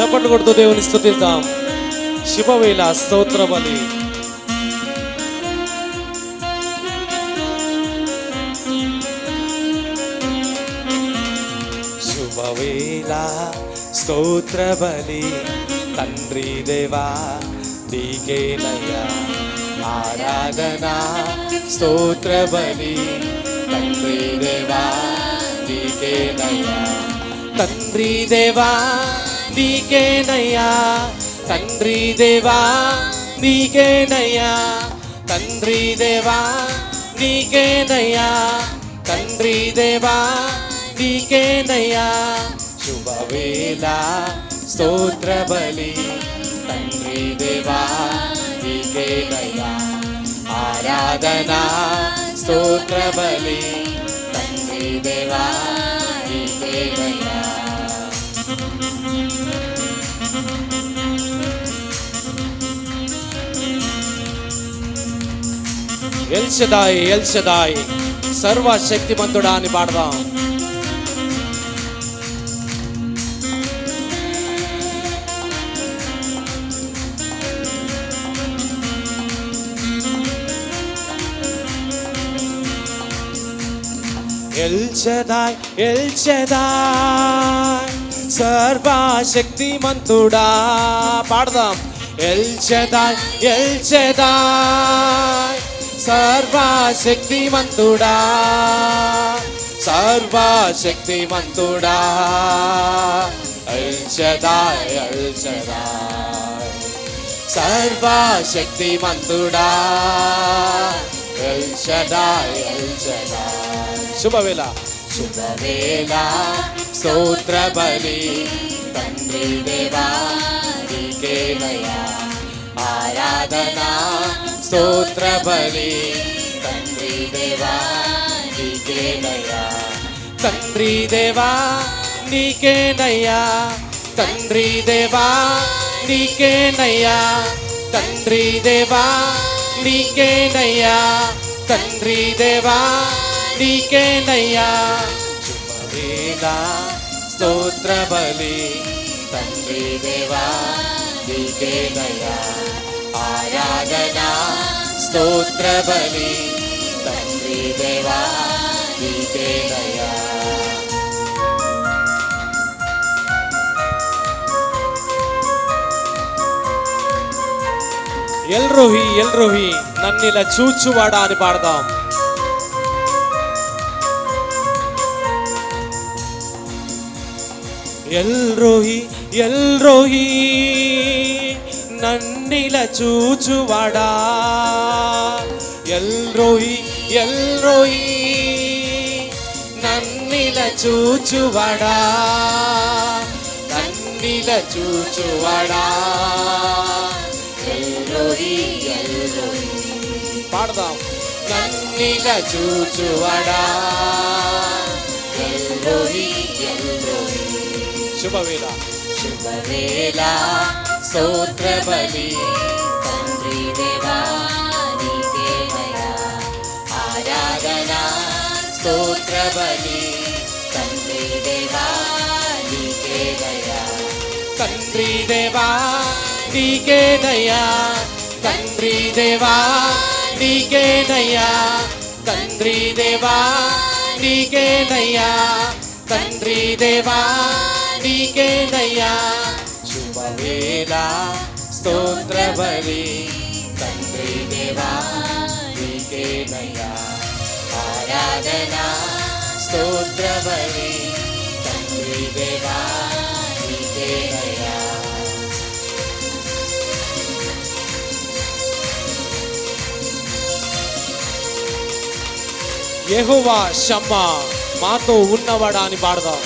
చప్పట్లు కొడుతూ దేవుని స్థుతిద్దాం శుభవేళ స్తోత్ర బలి శుభవేళ స్తోత్ర బలి తండ్రి దేవా నీకేనయ్యా ఆరాధనా స్తోత్ర బలి తండ్రి దేవా నీకేనయ్యా తండ్రి దేవా నీకేనయ్యా తండ్రి దేవా నీకేనయ్యా తండ్రి దేవా నీకేనయ్యా తండ్రి దేవా నీకేనయ్యా. శుభవేళ స్తోత్ర బలి తండ్రి దేవా నీకేనయ్యా. ఆరాధన స్తోత్ర బలి తండ్రి దేవా నీకేనయ్యా. ఎల్షదాయ్ ఎల్షదాయ్ సర్వశక్తిమంతుడా అని పాడదాం. ఎల్షదాయ్ ఎల్షదాయ్. సర్వశక్తిమంతుడా. పాడదాం. ఎల్ చెదాయ్ ఎల్షదాయ్ ఎల్షదాయ్ సర్వశక్తిమంతుడా. సర్వశక్తిమంతుడా. ఎల్షదాయ్ ఎల్షదాయ్ సర్వశక్తిమంతుడా. ఎల్ చెదాయ్ శుభవేళ. శుభవేళ. స్తోత్ర బలి తండ్రి దేవా నీకేనయ్యా ఆరాధన స్తోత్ర బలి తండ్రి దేవా నీకేనయ్యా తండ్రి దేవా నీకేనయ్యా తండ్రి దేవా నీకేనయ్యా తండ్రి దేవా నీకేనయ్యా తండ్రి దేవా నీకేనయ్యా శుభవేళ స్తోత్ర బలి. తండ్రి దేవా నీకే దయా. ఆరాధనా స్తోత్ర బలి. తండ్రి దేవా నీకేనయ్యా ఎల్రోహి ఎల్రోహి నన్నిలా చూచువాడా అని పాడదాం. ఎల్రోహి ఎల్రోహి నన్నిల చూచువాడా? ఎల్రోహి ఎల్రోహి నన్నిల చూచువాడా? నన్నిల చూచువాడా? పాడదాం. నన్నిల చూచువాడా? ఎల్రోహి ఎల్ శుభవేళ శుభవేళ స్తోత్ర బలి తండ్రి దేవా నీకేనయ్యా ఆరాధన స్తోత్ర బలి తండ్రి దేవా నీకేనయ్యా తండ్రి దేవా నీకేనయ్యా తండ్రి దేవా నీకేనయ్యా తండ్రి దేవా నీకేనయ్యా తండ్రి దేవా నీకేనయ్యా శుభవేళ స్తోత్రబలి తండ్రి దేవా నీకేనయ్యా ఆరాధన స్తోత్రబలి తండ్రి దేవా నీకేనయ్యా యెహోవా షమ్మా మాతో ఉన్నవాడా అని పాడదాం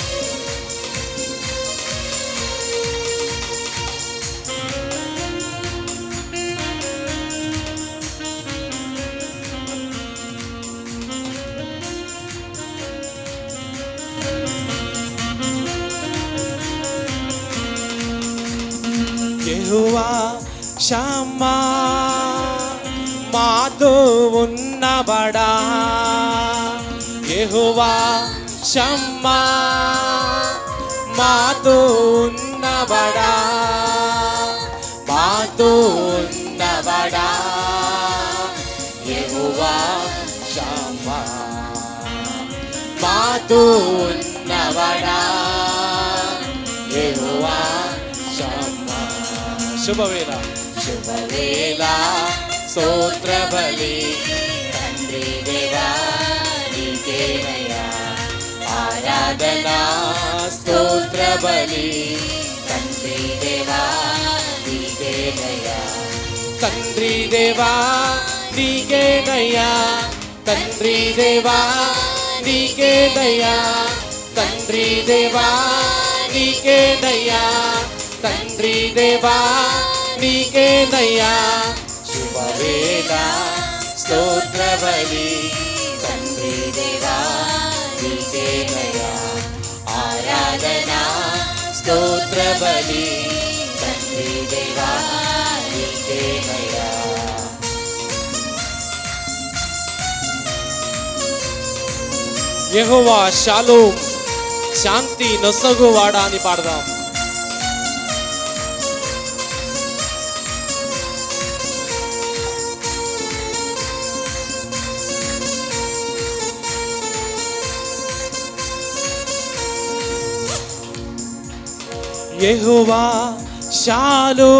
యహోవా షమ్మా మాతో ఉన్నబడా. యహోవా షమ్మా మాతో ఉన్నబడా. మాతో ఉన్నబడా. యహోవా షమ్మా మాతో ఉన్నబడా. శుభవేళ శుభవేళ స్తోత్ర బలి తండ్రి దేవా నీకేనయ్యా ఆరాధనా స్తోత్ర బలి తండ్రి దేవా నీకేనయ్యా తండ్రి దేవా నీకేనయ్యా తండ్రి దేవా నీకేనయ్యా తండ్రి దేవా నీకేనయ్యా తండ్రి దేవా నీకేనయ్యా శుభవేళ స్తోత్ర బలి తండ్రి దేవా నీకేనయ్యా ఆరాధనా స్తోత్రబలి. తండ్రి దేవా నీకేనయ్యా యహోవా షాలోం. శాంతి నొసగువాడా అని పాడదాం. యెహోవా శాలో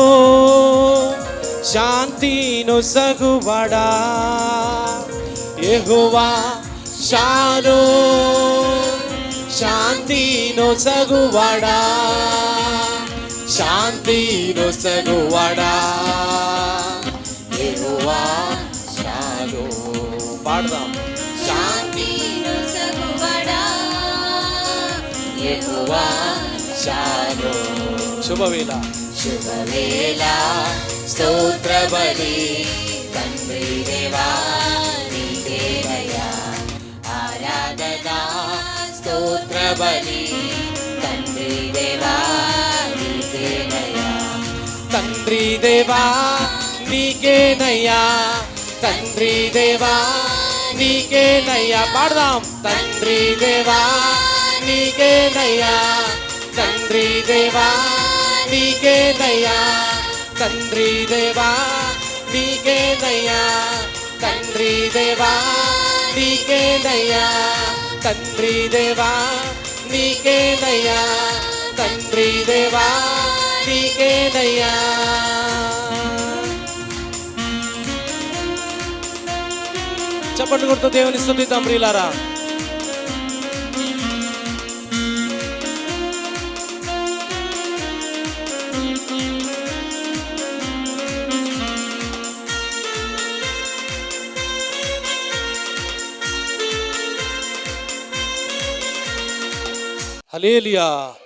శాంతి నొసగువాడా యెహోవా శాలో శాంతి నొసగువాడా శాంతి నొసగువాడా యెహోవా శాలో పాడదాం. శాంతి నొసగువడా యెహోవా షాలో శుభవేళ శుభవేళ స్తోత్ర బలి తండ్రి దేవా నీకేనయ్యా ఆరాధన స్తోత్ర బలి తండ్రి దేవా నీకేనయ్యా తండ్రి దేవా నీకేనయ్యా తండ్రి దేవా నీకేనయ్యా పాడదాం తండ్రి దేవా నీకేనయ్యా తండ్రి దేవా నీకే దయా. తండ్రి దేవా నీకే దయా. తండ్రి దేవా నీకే దయా. తండ్రి దేవా నీకే దయా. తండ్రి దేవా నీకేనయ్యా చప్పట్లు కొడుతూ దేవుని స్థుతిద్దాం ప్రియులారా Aleluia!